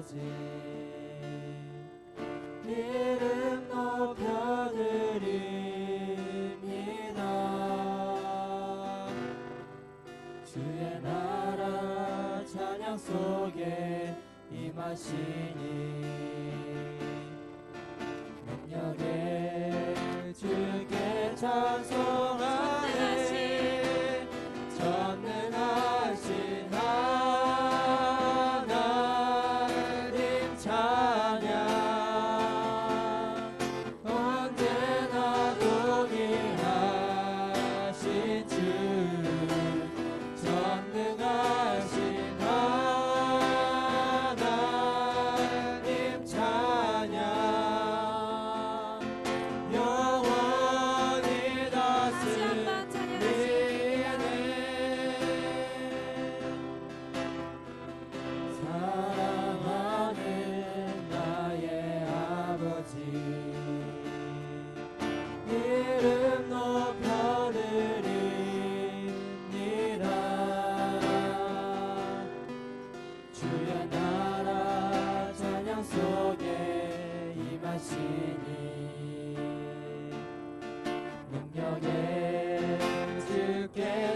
아버지. 이름 높여드립니다. 주의 나라 찬양 속에 임하시니.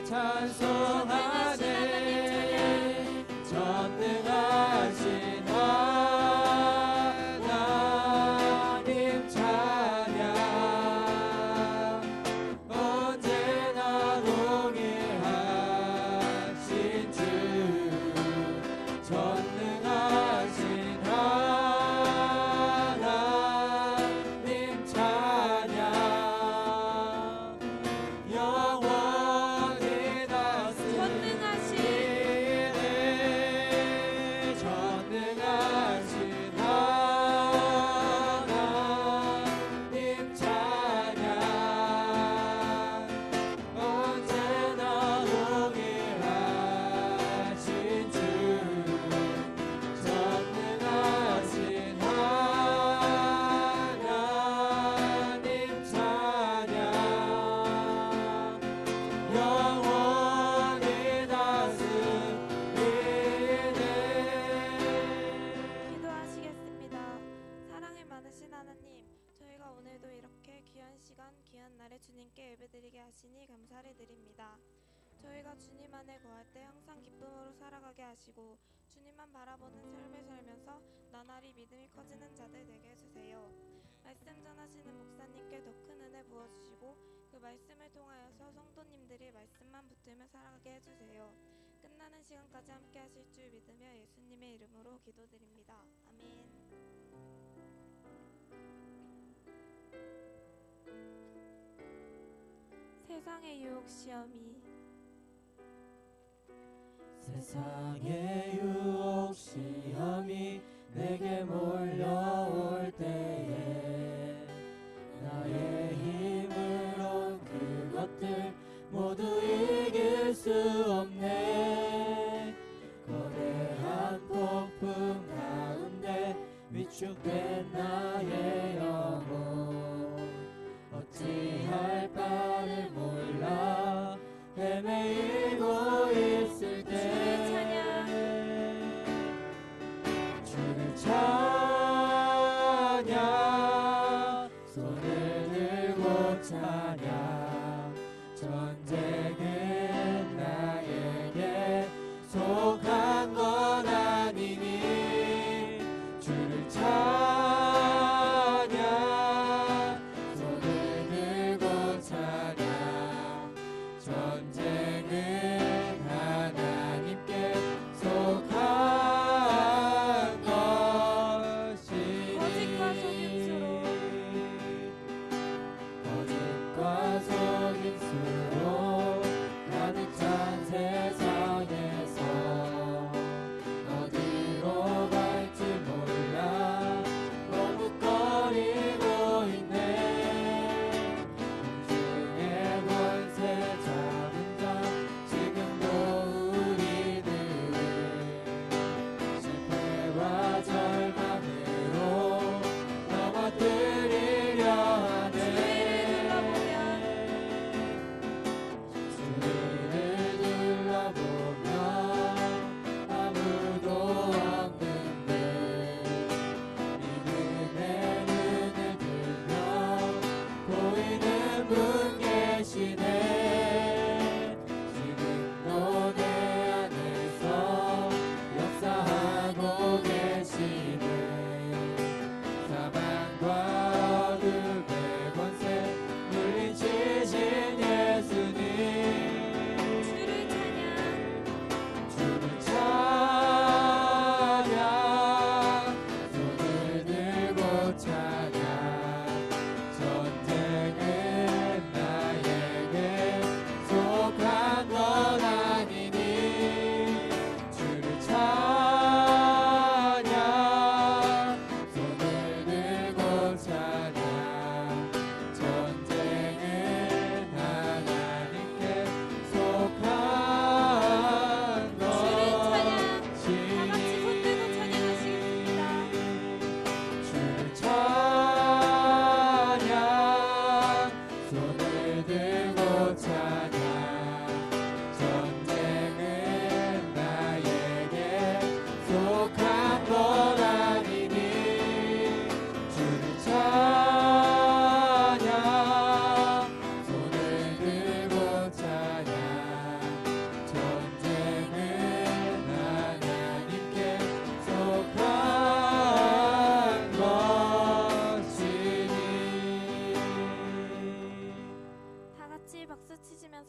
찬송. 행전하시는 목사님께 더 큰 은혜 부어주시고 그 말씀을 통하여서 성도님들이 말씀만 붙들며 살아가게 해주세요. 끝나는 시간까지 함께 하실 줄 믿으며 예수님의 이름으로 기도드립니다. 아멘. 세상의 유혹 시험이 세상의 유혹 시험이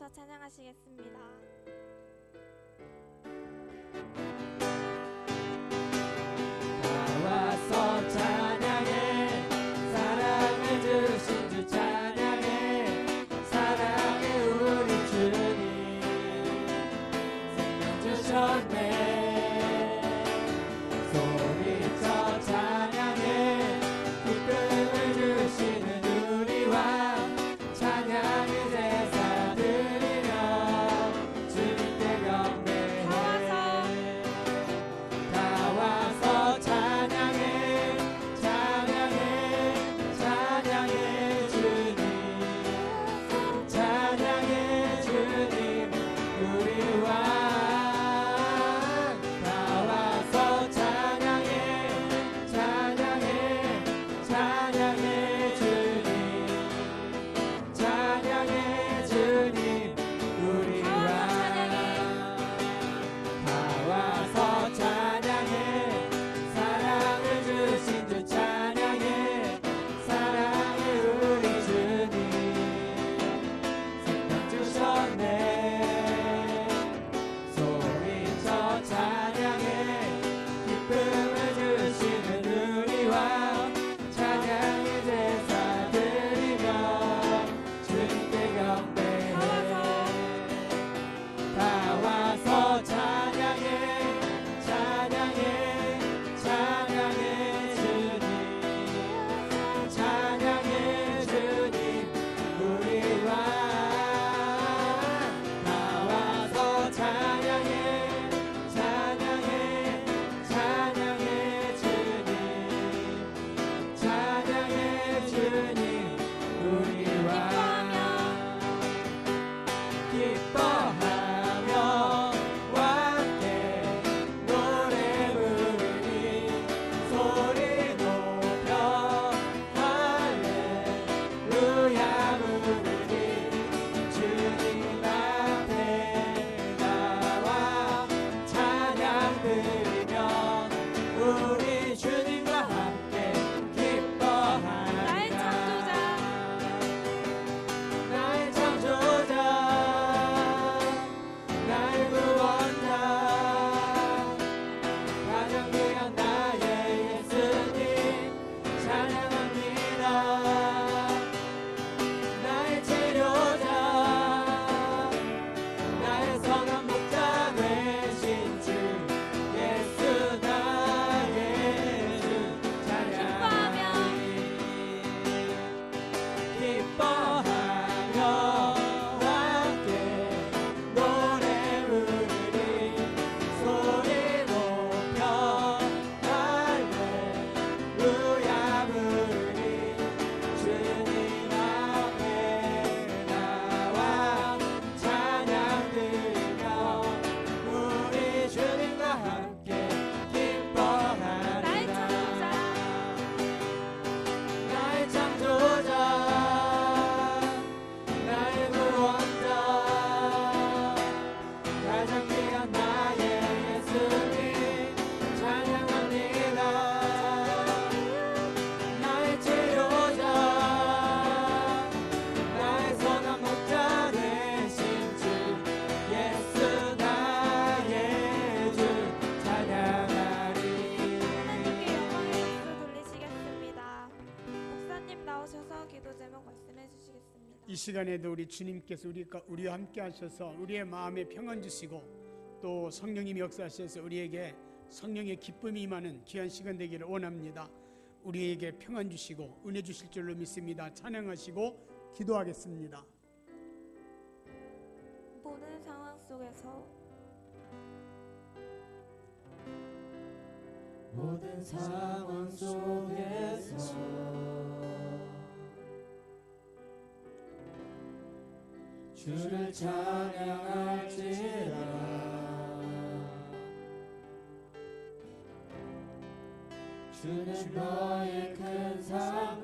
찬양하시겠습니다. 시간에도 우리 주님께서 우리가 우리와 함께 하셔서 우리의 마음에 평안 주시고 또 성령님이 역사하셔서 우리에게 성령의 기쁨이 임하는 귀한 시간 되기를 원합니다. 우리에게 평안 주시고 은혜 주실 줄로 믿습니다. 찬양하시고 기도하겠습니다. 모든 상황 속에서 모든 상황 속에서 주를 찬양할지라. 주는 너의 큰 사랑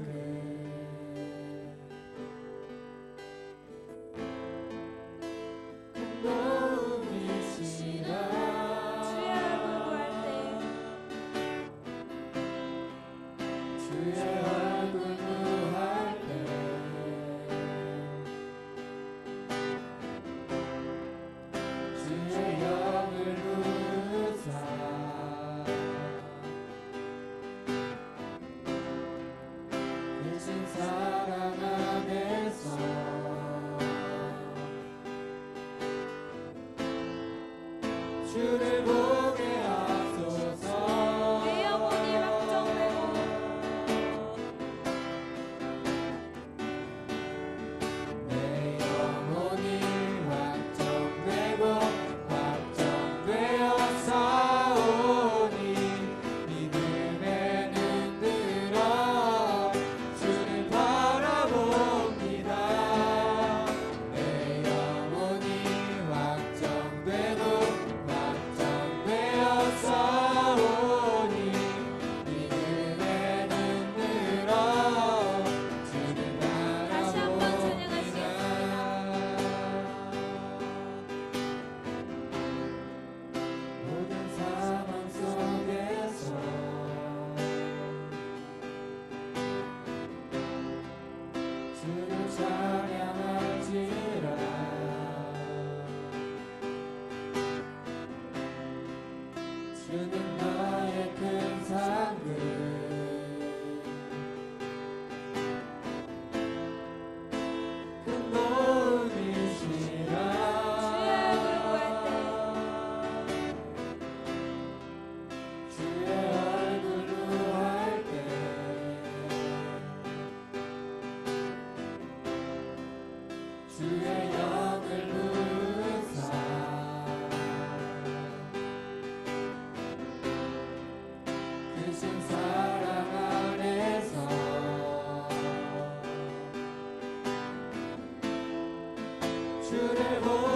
beautiful.